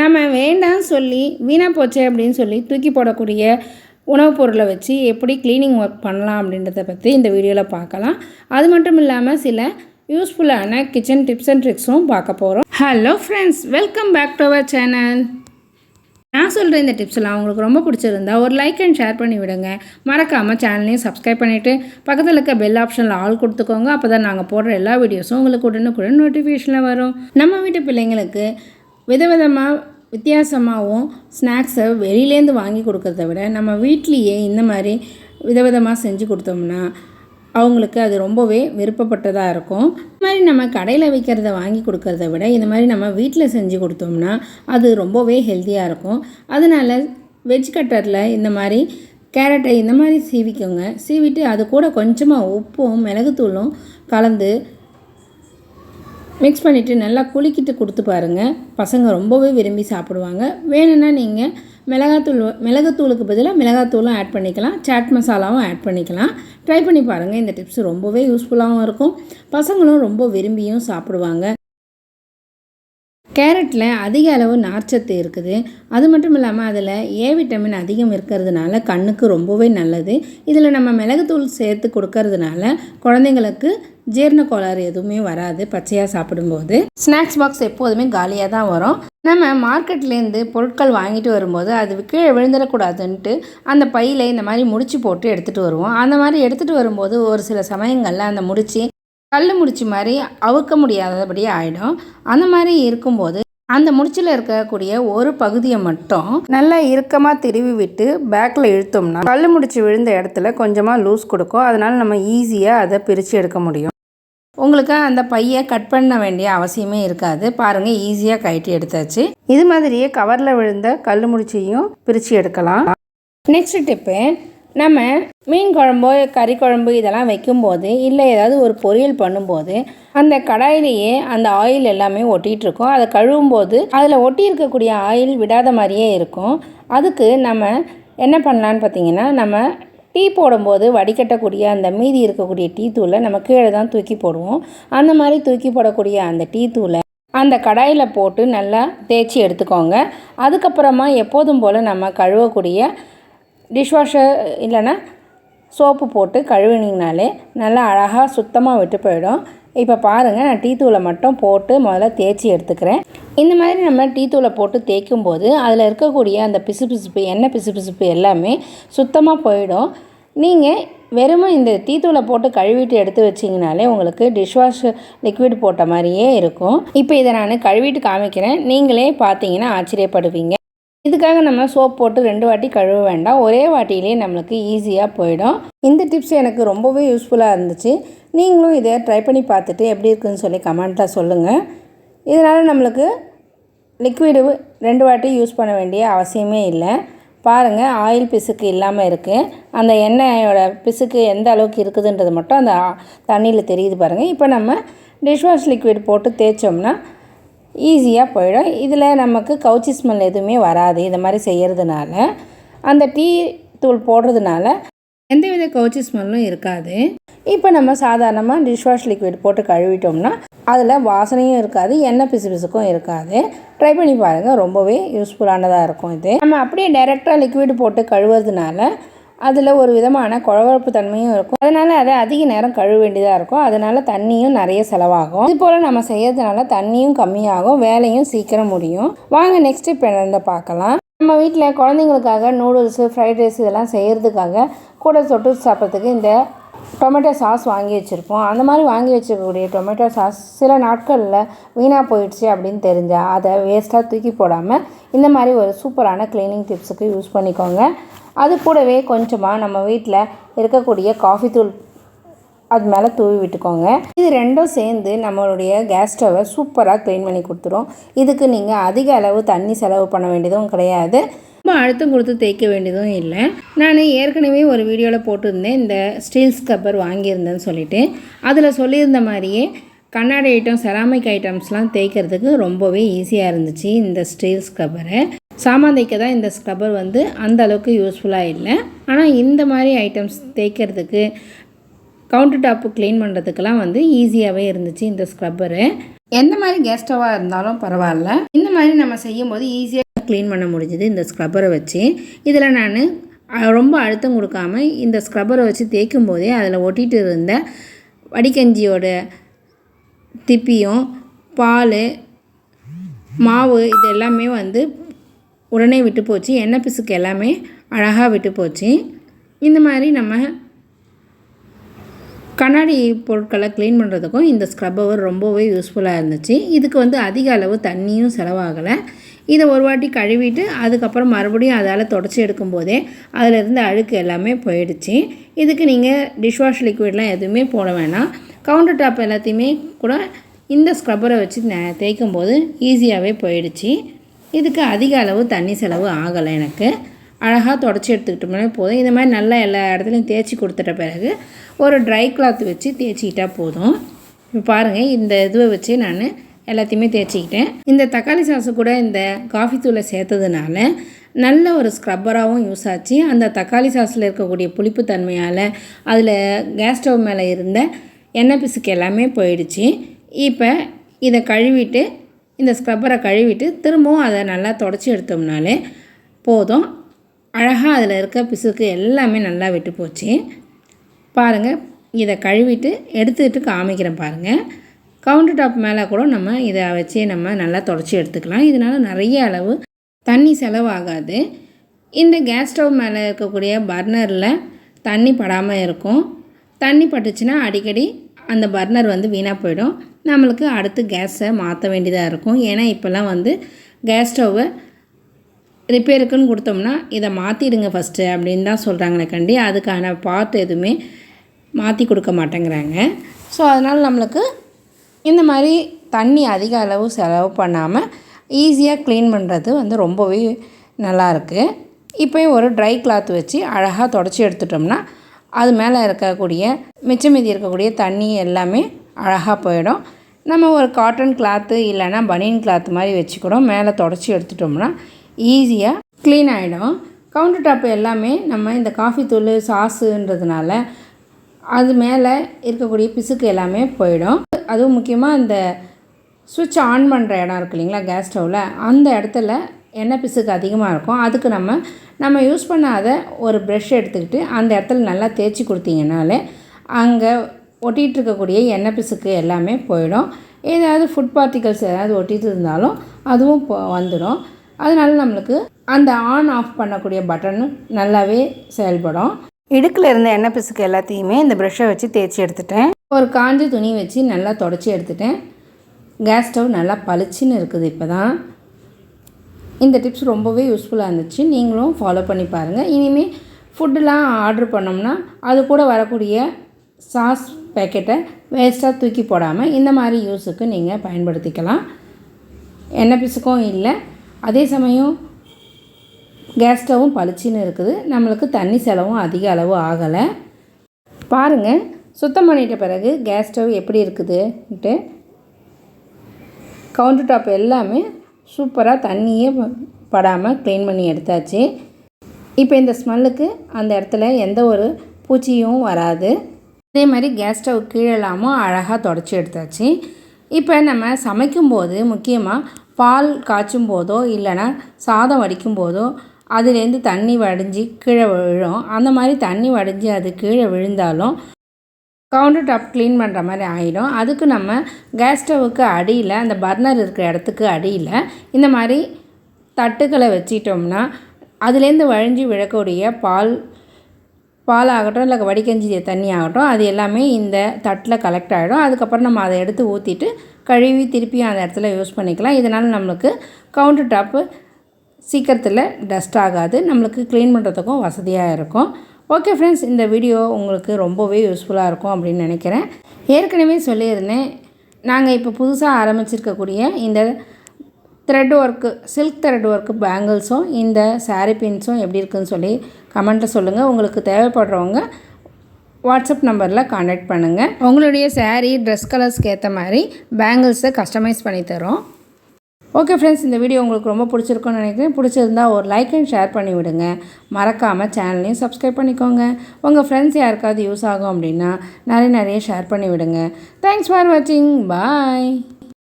நம்ம வேண்டாம்னு சொல்லி வீணாக போச்சே அப்படின்னு சொல்லி தூக்கி போடக்கூடிய உணவுப் பொருளை வச்சு எப்படி க்ளீனிங் ஒர்க் பண்ணலாம் அப்படின்றத பற்றி இந்த வீடியோவில் பார்க்கலாம். அது மட்டும் இல்லாமல் சில யூஸ்ஃபுல்லான கிச்சன் டிப்ஸ் அண்ட் ட்ரிக்ஸும் பார்க்க போகிறோம் hello friends welcome back to our channel நான் சொல்கிற இந்த டிப்ஸ்லாம் உங்களுக்கு ரொம்ப பிடிச்சிருந்தா ஒரு லைக் அண்ட் ஷேர் பண்ணி விடுங்க. மறக்காமல் சேனலையும் சப்ஸ்கிரைப் பண்ணிவிட்டு பக்கத்தில் இருக்க பெல் ஆப்ஷனில் ஆல் கொடுத்துக்கோங்க. அப்போ தான் நாங்கள் போடுற எல்லா வீடியோஸும் உங்களுக்கு உடனுக்குடன் நோட்டிஃபிகேஷனில் வரும். நம்ம வீட்டு பிள்ளைங்களுக்கு விதவிதமாக வித்தியாசமாகவும் ஸ்நாக்ஸை வெளியிலேருந்து வாங்கி கொடுக்கறத விட நம்ம வீட்லேயே இந்த மாதிரி விதவிதமாக செஞ்சு கொடுத்தோம்னா அவங்களுக்கு அது ரொம்பவே விருப்பப்பட்டதாக இருக்கும். இந்த மாதிரி நம்ம கடையில் விற்கிறத வாங்கி கொடுக்கறத விட இந்த மாதிரி நம்ம வீட்டில் செஞ்சு கொடுத்தோம்னா அது ரொம்பவே ஹெல்த்தியாக இருக்கும். அதனால் வெஜ் கட்டரில் இந்த மாதிரி கேரட்டை இந்த மாதிரி சீவிக்கோங்க. சீவிட்டு அது கூட கொஞ்சமாக உப்பும் மிளகுத்தூளும் கலந்து மிக்ஸ் பண்ணிவிட்டு நல்லா குலுக்கிட்டு கொடுத்து பாருங்கள் பசங்க ரொம்பவே விரும்பி சாப்பிடுவாங்க. வேணும்னா நீங்கள் மிளகாத்தூள் மிளகுத்தூளுக்கு பதிலாக மிளகாத்தூளும் ஆட் பண்ணிக்கலாம். சாட் மசாலாவும் ஆட் பண்ணிக்கலாம். ட்ரை பண்ணி பாருங்கள் இந்த டிப்ஸ் ரொம்பவே யூஸ்ஃபுல்லாகவும் இருக்கும். பசங்களும் ரொம்ப விரும்பியும் சாப்பிடுவாங்க. கேரட்டில் அதிக அளவு நார்ச்சத்து இருக்குது. அது மட்டும் இல்லாமல் அதில் ஏ விட்டமின் அதிகம் இருக்கிறதுனால கண்ணுக்கு ரொம்பவே நல்லது. இதில் நம்ம மிளகுத்தூள் சேர்த்து கொடுக்கறதுனால குழந்தைங்களுக்கு ஜீரண கோளாறு எதுவுமே வராது பச்சையாக சாப்பிடும்போது. ஸ்நாக்ஸ் பாக்ஸ் எப்போதுமே காலியாக தான் வரும். நம்ம மார்க்கெட்லேருந்து பொருட்கள் வாங்கிட்டு வரும்போது அது கீழே விழுந்துடக்கூடாதுன்ட்டு அந்த பையில் இந்த மாதிரி முடிச்சு போட்டு எடுத்துகிட்டு வருவோம். அந்த மாதிரி எடுத்துகிட்டு வரும்போது ஒரு சில சமயங்களில் அந்த முடிச்சு கல் முடிச்சு மாதிரி அவுக்க முடியாதபடி ஆகிடும் அந்த மாதிரி இருக்கும்போது அந்த முடிச்சில் இருக்கக்கூடிய ஒரு பகுதியை மட்டும் நல்லா இறுக்கமாக திருவி விட்டு பேக்கில் இழுத்தோம்னா கல் முடிச்சு விழுந்த இடத்துல கொஞ்சமாக லூஸ் கொடுக்கும். அதனால் நம்ம ஈஸியாக அதை பிரித்து எடுக்க முடியும். உங்களுக்கு அந்த பையை கட் பண்ண வேண்டிய அவசியமே இருக்காது. பாருங்கள் ஈஸியாக கழட்டி எடுத்தாச்சு. இது மாதிரியே கவரில் விழுந்த கல் முடிச்சையும் பிரித்து எடுக்கலாம். நெக்ஸ்ட் டிப்பு நம்ம மீன் குழம்போ கறி குழம்பு இதெல்லாம் வைக்கும்போது இல்லை ஏதாவது ஒரு பொரியல் பண்ணும்போது அந்த கடாயிலேயே அந்த ஆயில் எல்லாமே ஒட்டிகிட்டு இருக்கும். அதை கழுவும்போது அதில் ஒட்டி இருக்கக்கூடிய ஆயில் விடாத மாதிரியே இருக்கும். அதுக்கு நம்ம என்ன பண்ணலான்னு பார்த்தீங்கன்னா நம்ம டீ போடும்போது வடிகட்டக்கூடிய அந்த மீதி இருக்கக்கூடிய டீ தூளை நம்ம கீழே தான் தூக்கி போடுவோம். அந்த மாதிரி தூக்கி போடக்கூடிய அந்த டீ தூளை அந்த கடாயில் போட்டு நல்லா தேய்ச்சி எடுத்துக்கோங்க. அதுக்கப்புறமா எப்போதும் போல் நம்ம கழுவக்கூடிய டிஷ்வாஷர் இல்லைன்னா சோப்பு போட்டு கழுவினீங்கனாலே நல்லா அழகாக சுத்தமாக விட்டு போயிடும். இப்போ பாருங்கள் நான் டீ தூளை மட்டும் போட்டு முதல்ல தேய்ச்சி எடுத்துக்கிறேன். இந்த மாதிரி நம்ம டீ தூளை போட்டு தேய்க்கும் போது அதில் இருக்கக்கூடிய அந்த பிசுபிசுப்பு எண்ணெய் பிசுபிசுப்பு எல்லாமே சுத்தமாக போயிடும். நீங்கள் வெறும் இந்த டீ தூளை போட்டு கழுவிட்டு எடுத்து வச்சிங்கனாலே உங்களுக்கு டிஷ்வாஷ் லிக்விட் போட்ட மாதிரியே இருக்கும். இப்போ இதை நான் கழுவிட்டு காமிக்கிறேன். நீங்களே பார்த்தீங்கன்னா ஆச்சரியப்படுவீங்க. இதுக்காக நம்ம சோப் போட்டு ரெண்டு வாட்டி கழுவ வேண்டாம். ஒரே வாட்டியிலே நம்மளுக்கு ஈஸியாக போயிடும். இந்த டிப்ஸ் எனக்கு ரொம்பவே யூஸ்ஃபுல்லாக இருந்துச்சு. நீங்களும் இதை ட்ரை பண்ணி பார்த்துட்டு எப்படி இருக்குன்னு சொல்லி கமெண்ட்டாக சொல்லுங்கள் இதனால் நம்மளுக்கு லிக்விடு ரெண்டு வாட்டி யூஸ் பண்ண வேண்டிய அவசியமே இல்லை. பாருங்கள் ஆயில் பிசுக்கு இல்லாமல் இருக்குது அந்த எண்ணெயோட பிசுக்கு எந்த அளவுக்கு இருக்குதுன்றது மட்டும் அந்த தண்ணியில் தெரியுது பாருங்கள் இப்போ நம்ம டிஷ்வாஷ் லிக்விட் போட்டு தேய்ச்சோம்னா ஈஸியாக போயிடும். இதில் நமக்கு கவுச்சி ஸ்மெல் எதுவுமே வராது. இந்த மாதிரி செய்கிறதுனால அந்த டீ தூள் போடுறதுனால எந்தவித கவுச்சி ஸ்மெல்லும் இருக்காது. இப்போ நம்ம சாதாரணமாக டிஷ்வாஷ் லிக்விட் போட்டு கழுவிட்டோம்னா அதில் வாசனையும் இருக்காது எண்ணெய் பிசு பிசுக்கும் இருக்காது. ட்ரை பண்ணி பாருங்கள் ரொம்பவே யூஸ்ஃபுல்லானதாக இருக்கும் இது. நம்ம அப்படியே டைரெக்டாக லிக்விட் போட்டு கழுவுறதுனால அதில் ஒரு விதமான குழவழப்பு தன்மையும் இருக்கும். அதனால் அதை அதிக நேரம் கழுவ வேண்டியதாக இருக்கும். அதனால் தண்ணியும் நிறைய செலவாகும். இது போல் நம்ம செய்யறதுனால தண்ணியும் கம்மியாகும் வேலையும் சீக்கிரம் முடியும். வாங்க நெக்ஸ்ட் இப்போ என்ன பார்க்கலாம். நம்ம வீட்டில் குழந்தைங்களுக்காக நூடுல்ஸு ஃப்ரைட் ரைஸ் இதெல்லாம் செய்கிறதுக்காக கூட தொட்டு சாப்பிட்றதுக்கு இந்த டொமேட்டோ சாஸ் வாங்கி வச்சுருப்போம். அந்த மாதிரி வாங்கி வச்சுருக்கக்கூடிய டொமேட்டோ சாஸ் சில நாட்களில் வீணாக போயிடுச்சு அப்படின்னு தெரிஞ்சால் அதை வேஸ்ட்டாக தூக்கி போடாமல் இந்த மாதிரி ஒரு சூப்பரான க்ளீனிங் டிப்ஸுக்கு யூஸ் பண்ணிக்கோங்க. அது கூடவே கொஞ்சமாக நம்ம வீட்டில் இருக்கக்கூடிய காஃபி தூள் அது மேலே தூவி விட்டுக்கோங்க. இது ரெண்டும் சேர்ந்து நம்மளுடைய கேஸ் ஸ்டவ்வை சூப்பராக க்ளீன் பண்ணி கொடுத்துரும். இதுக்கு நீங்கள் அதிக அளவு தண்ணி செலவு பண்ண வேண்டியதும் கிடையாது. ரொம்ப அழுத்தம் கொடுத்து தேய்க்க வேண்டியதும் இல்லை. நான் ஏற்கனவே ஒரு வீடியோவில் போட்டிருந்தேன். இந்த ஸ்டீல் ஸ்கப்பர் வாங்கியிருந்தேன்னு சொல்லிட்டு. அதில் சொல்லியிருந்த மாதிரியே கண்ணாடி ஐட்டம் செராமிக் ஐட்டம்ஸ்லாம் தேய்க்கிறதுக்கு ரொம்பவே ஈஸியாக இருந்துச்சு இந்த ஸ்டீல் ஸ்கப்பரை சாமான் தேய்க்க தான் இந்த ஸ்க்ரப்பர் வந்து அந்த அளவுக்கு யூஸ்ஃபுல்லாக இல்லை. ஆனால் இந்த மாதிரி ஐட்டம்ஸ் தேய்க்கிறதுக்கு கவுண்டர் டாப்பு க்ளீன் பண்ணுறதுக்கெல்லாம் வந்து ஈஸியாகவே இருந்துச்சு இந்த ஸ்க்ரப்பரு எந்த மாதிரி கேஸ் இருந்தாலும் பரவாயில்ல. இந்த மாதிரி நம்ம செய்யும்போது ஈஸியாக க்ளீன் பண்ண முடிஞ்சுது இந்த ஸ்க்ரப்பரை வச்சு. இதில் நான் ரொம்ப அழுத்தம் கொடுக்காம இந்த ஸ்க்ரப்பரை வச்சு தேய்க்கும் போதே அதில் ஒட்டிகிட்டு இருந்த வடிகஞ்சியோட திப்பியும் பால் மாவு இது எல்லாமே வந்து உடனே விட்டு போச்சு. எண்ணெய் பிசுக்கு எல்லாமே அழகாக விட்டு போச்சு. இந்த மாதிரி நம்ம கண்ணாடி பொருட்களை க்ளீன் பண்ணுறதுக்கும் இந்த ஸ்க்ரப்பர் ரொம்பவே யூஸ்ஃபுல்லாக இருந்துச்சு. இதுக்கு வந்து அதிக அளவு தண்ணியும் செலவாகலை. இதை ஒரு வாட்டி கழுவிட்டு அதுக்கப்புறம் மறுபடியும் அதால் தொடச்சி எடுக்கும்போதே அதில் இருந்த அழுக்கு எல்லாமே போயிடுச்சு. இதுக்கு நீங்கள் டிஷ்வாஷ் லிக்விட்லாம் எதுவுமே போட வேணாம். கவுண்டர் டாப் எல்லாத்தையுமே கூட இந்த ஸ்க்ரப்பரை வச்சு தேய்க்கும் போது ஈஸியாகவே போயிடுச்சு. இதுக்கு அதிக அளவு தண்ணி செலவு ஆகலை எனக்கு. அழகாக தொடச்சி எடுத்துக்கிட்டோம்னா போதும். இந்த மாதிரி நல்லா எல்லா இடத்துலையும் தேய்ச்சி கொடுத்துட்ட பிறகு ஒரு ட்ரை கிளாத் வச்சு தேய்ச்சிக்கிட்டால் போதும். இப்போ பாருங்கள் இந்த இதுவை வச்சு நான் எல்லாத்தையுமே தேய்ச்சிக்கிட்டேன். இந்த தக்காளி சாஸு கூட இந்த காஃபி தூளை சேர்த்ததுனால நல்ல ஒரு ஸ்க்ரப்பராகவும் யூஸ் ஆச்சு. அந்த தக்காளி சாஸில் இருக்கக்கூடிய புளிப்பு தன்மையால் அதில் கேஸ் ஸ்டவ் மேலே இருந்த எண்ணெய் பிசுக்கு எல்லாமே போயிடுச்சு. இப்போ இதை கழுவிட்டு இந்த ஸ்க்ரப்பரை கழுவிட்டு திரும்பவும் அதை நல்லா தொடச்சி எடுத்தோம்னாலே போதும். அழகாக அதில் இருக்க பிசுக்கு எல்லாமே நல்லா விட்டு போச்சு. பாருங்கள் இதை கழுவிட்டு எடுத்துக்கிட்டு காமிக்கிறேன் பாருங்கள் கவுண்டர் டாப் மேலே கூட நம்ம இதை வச்சு நம்ம நல்லா தொடச்சி எடுத்துக்கலாம். இதனால் நிறைய அளவு தண்ணி செலவாகாது. இந்த கேஸ் ஸ்டவ் மேலே இருக்கக்கூடிய பர்னரில் தண்ணி படாமல் இருக்கும். தண்ணி பட்டுச்சுன்னா அடிக்கடி அந்த பர்னர் வந்து வீணாக போயிடும். நம்மளுக்கு அடுத்து கேஸை மாற்ற வேண்டியதாக இருக்கும். ஏன்னா இப்போல்லாம் வந்து கேஸ் ஸ்டவ்வை ரிப்பேருக்குன்னு கொடுத்தோம்னா இதை மாற்றிடுங்க ஃபஸ்ட்டு அப்படின்னு தான் சொல்கிறாங்களே கண்டி அதுக்கான பார்ட் எதுவுமே மாற்றி கொடுக்க மாட்டேங்கிறாங்க. ஸோ அதனால் நம்மளுக்கு இந்த மாதிரி தண்ணி அதிக அளவு செலவு பண்ணாமல் ஈஸியாக க்ளீன் பண்ணுறது வந்து ரொம்பவே நல்லாயிருக்கு இப்போ ஒரு ட்ரை கிளாத் வச்சு அழகாக தொடச்சி எடுத்துட்டோம்னா அது மேலே இருக்கக்கூடிய மிச்சம் மீதி இருக்கக்கூடிய தண்ணி எல்லாமே அழகாக போயிடும். நம்ம ஒரு காட்டன் கிளாத்து இல்லைன்னா பனியன் கிளாத் மாதிரி வச்சுக்கூடும் மேலே தொடச்சி எடுத்துட்டோம்னா ஈஸியாக க்ளீன் ஆகிடும் கவுண்டர் டாப் எல்லாமே நம்ம இந்த காஃபி தூள் சாஸுன்றதுனால அது மேலே இருக்கக்கூடிய பிசுக்கு எல்லாமே போயிடும். அதுவும் முக்கியமாக அந்த சுவிட்ச் ஆன் பண்ணுற இடம் இருக்கு இல்லைங்களா கேஸ் ஸ்டவ்வில் அந்த இடத்துல எண்ணெய் பிசுக்கு அதிகமாக இருக்கும். அதுக்கு நம்ம நம்ம யூஸ் பண்ணாத ஒரு ப்ரெஷ் எடுத்துக்கிட்டு அந்த இடத்துல நல்லா தேய்ச்சி கொடுத்தீங்கனாலே அங்கே ஒட்டிகிட்டு இருக்கக்கூடிய எண்ணெய் பிசுக்கு எல்லாமே போயிடும். ஏதாவது ஃபுட் பார்ட்டிகல்ஸ் ஏதாவது ஒட்டிகிட்டு இருந்தாலும் அதுவும் வந்துடும் அதனால நம்மளுக்கு அந்த ஆன் ஆஃப் பண்ணக்கூடிய பட்டன் நல்லாவே செயல்படும். இடுக்கில் இருந்த எண்ணெய் பிசுக்கு எல்லாத்தையுமே இந்த ப்ரெஷ்ஷை வச்சு தேய்ச்சி எடுத்துட்டேன். ஒரு காஞ்சி துணி வச்சு நல்லா தொடச்சி எடுத்துட்டேன். கேஸ் ஸ்டவ் நல்லா பளிச்சுன்னு இருக்குது இப்போ தான் இந்த டிப்ஸ் ரொம்பவே யூஸ்ஃபுல்லாக இருந்துச்சு. நீங்களும் ஃபாலோ பண்ணி பாருங்கள் இனிமேல் ஃபுட்டுலாம் ஆர்டர் பண்ணோம்னா அது கூட வரக்கூடிய சாஸ் பேக்கெட்டை வேஸ்ட்டாக தூக்கி போடாமல் இந்த மாதிரி யூஸுக்கு நீங்கள் பயன்படுத்திக்கலாம். எண்ணெய் பிசுக்கும் இல்லை. அதே சமயம் கேஸ் ஸ்டவ்வும் பளிச்சின்னு இருக்குது. நம்மளுக்கு தண்ணி செலவும் அதிக அளவு ஆகலை. பாருங்கள் சுத்தம் பண்ணிட்ட பிறகு கேஸ் ஸ்டவ் எப்படி இருக்குதுன்ட்டு கவுண்டர் டாப் எல்லாமே சூப்பராக தண்ணியே படாமல் க்ளீன் பண்ணி எடுத்தாச்சு. இப்போ இந்த ஸ்மெல்லுக்கு அந்த இடத்துல எந்த ஒரு பூச்சியும் வராது. அதே மாதிரி கேஸ் ஸ்டவ் கீழெல்லாமும் அழகாக தொடச்சி எடுத்தாச்சு. இப்போ நம்ம சமைக்கும்போது முக்கியமாக பால் காய்ச்சும் போதோ இல்லைனா சாதம் வடிக்கும் போதோ அதுலேருந்து தண்ணி வடிஞ்சு கீழே விழும். அந்த மாதிரி தண்ணி வடிஞ்சு அது கீழே விழுந்தாலும் கவுண்டர் டாப் க்ளீன் பண்ணுற மாதிரி ஆகிடும் அதுக்கு நம்ம கேஸ் ஸ்டவ்வுக்கு அடியில் அந்த பர்னர் இருக்கிற இடத்துக்கு அடியில் இந்த மாதிரி தட்டுக்களை வச்சிட்டோம்னா அதுலேருந்து வழிஞ்சு விழக்கூடிய பால் பால் ஆகட்டும் இல்லை வடிகஞ்சி தண்ணி ஆகட்டும் அது எல்லாமே இந்த தட்டில் கலெக்ட் ஆகிடும் அதுக்கப்புறம் நம்ம அதை எடுத்து ஊற்றிட்டு கழுவி திருப்பியும் அந்த இடத்துல யூஸ் பண்ணிக்கலாம். இதனால் நம்மளுக்கு கவுண்டர் டாப்பு சீக்கிரத்தில் டஸ்ட் ஆகாது. நம்மளுக்கு க்ளீன் பண்ணுறதுக்கும் வசதியாக இருக்கும். ஓகே ஃப்ரெண்ட்ஸ் இந்த வீடியோ உங்களுக்கு ரொம்பவே யூஸ்ஃபுல்லாக இருக்கும் அப்படின்னு நினைக்கிறேன். ஏற்கனவே சொல்லியிருந்தேன் நாங்கள் இப்போ புதுசாக ஆரம்பிச்சிருக்கக்கூடிய இந்த thread work silk thread work பேங்கிள்ஸும் இந்த சாரீ பின்ஸும் எப்படி இருக்குதுன்னு சொல்லி கமெண்ட்டில் சொல்லுங்கள் உங்களுக்கு தேவைப்படுறவங்க வாட்ஸ்அப் நம்பரில் காண்டாக்ட் பண்ணுங்கள் உங்களுடைய சாரீ ட்ரெஸ் கலர்ஸ்க்கு ஏற்ற மாதிரி பேங்கிள்ஸை கஸ்டமைஸ் பண்ணி தரோம். ஓகே ஃப்ரெண்ட்ஸ் இந்த வீடியோ உங்களுக்கு ரொம்ப பிடிச்சிருக்குன்னு நினைக்கிறேன். பிடிச்சிருந்தா ஒரு லைக் அண்ட் ஷேர் பண்ணி விடுங்க. மறக்காமல் சேனலையும் சப்ஸ்கிரைப் பண்ணிக்கோங்க. உங்கள் ஃப்ரெண்ட்ஸ் யாருக்காவது யூஸ் ஆகும் அப்படின்னா நிறைய நிறைய ஷேர் பண்ணி விடுங்க. தேங்க்ஸ் ஃபார் வாட்சிங் பாய்